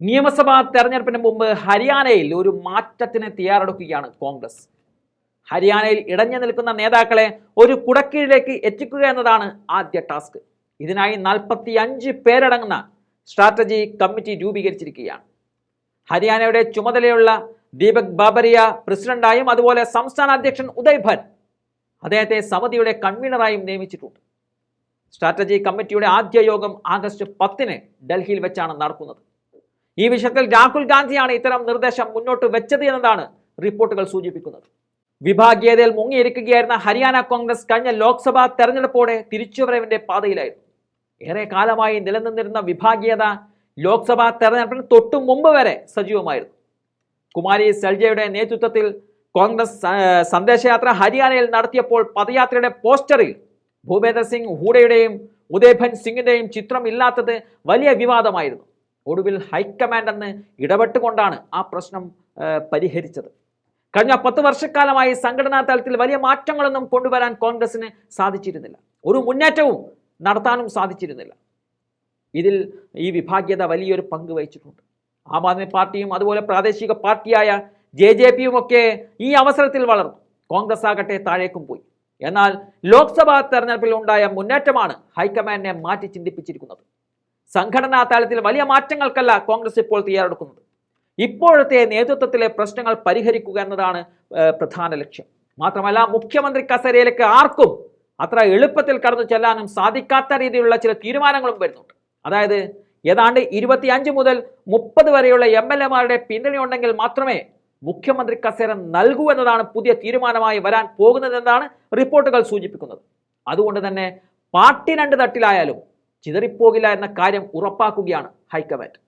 നിയമസഭാ തെരഞ്ഞെടുപ്പിന് മുമ്പ് ഹരിയാനയിൽ ഒരു മാറ്റത്തിന് തയ്യാറെടുക്കുകയാണ് കോൺഗ്രസ്. ഹരിയാനയിൽ ഇടഞ്ഞു നിൽക്കുന്ന നേതാക്കളെ ഒരു കുടക്കീഴിലേക്ക് എത്തിക്കുക എന്നതാണ് ആദ്യ ടാസ്ക്. ഇതിനായി നാൽപ്പത്തി അഞ്ച് പേരടങ്ങുന്ന സ്ട്രാറ്റജി കമ്മിറ്റി രൂപീകരിച്ചിരിക്കുകയാണ്. ഹരിയാനയുടെ ചുമതലയുള്ള ദീപക് ബാബരിയ പ്രസിഡന്റായും അതുപോലെ സംസ്ഥാന അധ്യക്ഷൻ ഉദയ് ഭൻ അദ്ദേഹത്തെ സമിതിയുടെ കൺവീനറായും നിയമിച്ചിട്ടുണ്ട്. സ്ട്രാറ്റജി കമ്മിറ്റിയുടെ ആദ്യ യോഗം ആഗസ്റ്റ് പത്തിന് ഡൽഹിയിൽ വെച്ചാണ് നടക്കുന്നത്. ഈ വിഷയത്തിൽ രാഹുൽ ഗാന്ധിയാണ് ഇത്തരം നിർദ്ദേശം മുന്നോട്ട് വെച്ചത് എന്നതാണ് റിപ്പോർട്ടുകൾ സൂചിപ്പിക്കുന്നത്. വിഭാഗീയതയിൽ മുങ്ങിയിരിക്കുകയായിരുന്ന ഹരിയാന കോൺഗ്രസ് കഴിഞ്ഞ ലോക്സഭാ തെരഞ്ഞെടുപ്പോടെ തിരിച്ചുവരവിന്റെ പാതയിലായിരുന്നു. ഏറെ കാലമായി നിലനിന്നിരുന്ന വിഭാഗീയത ലോക്സഭാ തെരഞ്ഞെടുപ്പിന് തൊട്ടു മുമ്പ് വരെ സജീവമായിരുന്നു. കുമാരി സെൽജയുടെ നേതൃത്വത്തിൽ കോൺഗ്രസ് സന്ദേശയാത്ര ഹരിയാനയിൽ നടത്തിയപ്പോൾ പദയാത്രയുടെ പോസ്റ്ററിൽ ഭൂപേന്ദർ സിംഗ് ഹൂഡയുടെയും ഉദയഭൻ സിംഗിന്റെയും ചിത്രം ഇല്ലാത്തത് വലിയ വിവാദമായിരുന്നു. ഒടുവിൽ ഹൈക്കമാൻഡ് എന്ന് ഇടപെട്ടുകൊണ്ടാണ് ആ പ്രശ്നം പരിഹരിച്ചത്. കഴിഞ്ഞ പത്ത് വർഷക്കാലമായി സംഘടനാ തലത്തിൽ വലിയ മാറ്റങ്ങളൊന്നും കൊണ്ടുവരാൻ കോൺഗ്രസിന് സാധിച്ചിരുന്നില്ല. ഒരു മുന്നേറ്റവും നടത്താനും സാധിച്ചിരുന്നില്ല. ഇതിൽ ഈ വിഭാഗ്യത വലിയൊരു പങ്ക് വഹിച്ചിട്ടുണ്ട്. ആം ആദ്മി പാർട്ടിയും അതുപോലെ പ്രാദേശിക പാർട്ടിയായ ജെ ജെ പിയും ഒക്കെ ഈ അവസരത്തിൽ വളർന്നു. കോൺഗ്രസ് ആകട്ടെ താഴേക്കും പോയി. എന്നാൽ ലോക്സഭാ തെരഞ്ഞെടുപ്പിൽ ഉണ്ടായ മുന്നേറ്റമാണ് ഹൈക്കമാൻഡിനെ മാറ്റി ചിന്തിപ്പിച്ചിരിക്കുന്നത്. സംഘടനാ തലത്തിൽ വലിയ മാറ്റങ്ങൾക്കല്ല കോൺഗ്രസ് ഇപ്പോൾ തയ്യാറെടുക്കുന്നത്. ഇപ്പോഴത്തെ നേതൃത്വത്തിലെ പ്രശ്നങ്ങൾ പരിഹരിക്കുക എന്നതാണ് പ്രധാന ലക്ഷ്യം. മാത്രമല്ല മുഖ്യമന്ത്രി കസേരയിലേക്ക് ആർക്കും അത്ര എളുപ്പത്തിൽ കടന്നു ചെല്ലാനും സാധിക്കാത്ത രീതിയിലുള്ള ചില തീരുമാനങ്ങളും വരുന്നുണ്ട്. അതായത് ഏതാണ്ട് ഇരുപത്തിയഞ്ച് മുതൽ മുപ്പത് വരെയുള്ള എം എൽ എമാരുടെ പിന്തുണയുണ്ടെങ്കിൽ മാത്രമേ മുഖ്യമന്ത്രി കസേര നൽകൂ എന്നതാണ് പുതിയ തീരുമാനമായി വരാൻ പോകുന്നതെന്നാണ് റിപ്പോർട്ടുകൾ സൂചിപ്പിക്കുന്നത്. അതുകൊണ്ട് തന്നെ പാർട്ടി രണ്ട് തട്ടിലായാലും ചിതറിപ്പോകില്ല എന്ന കാര്യം ഉറപ്പാക്കുകയാണ് ഹൈക്കമാൻഡ്.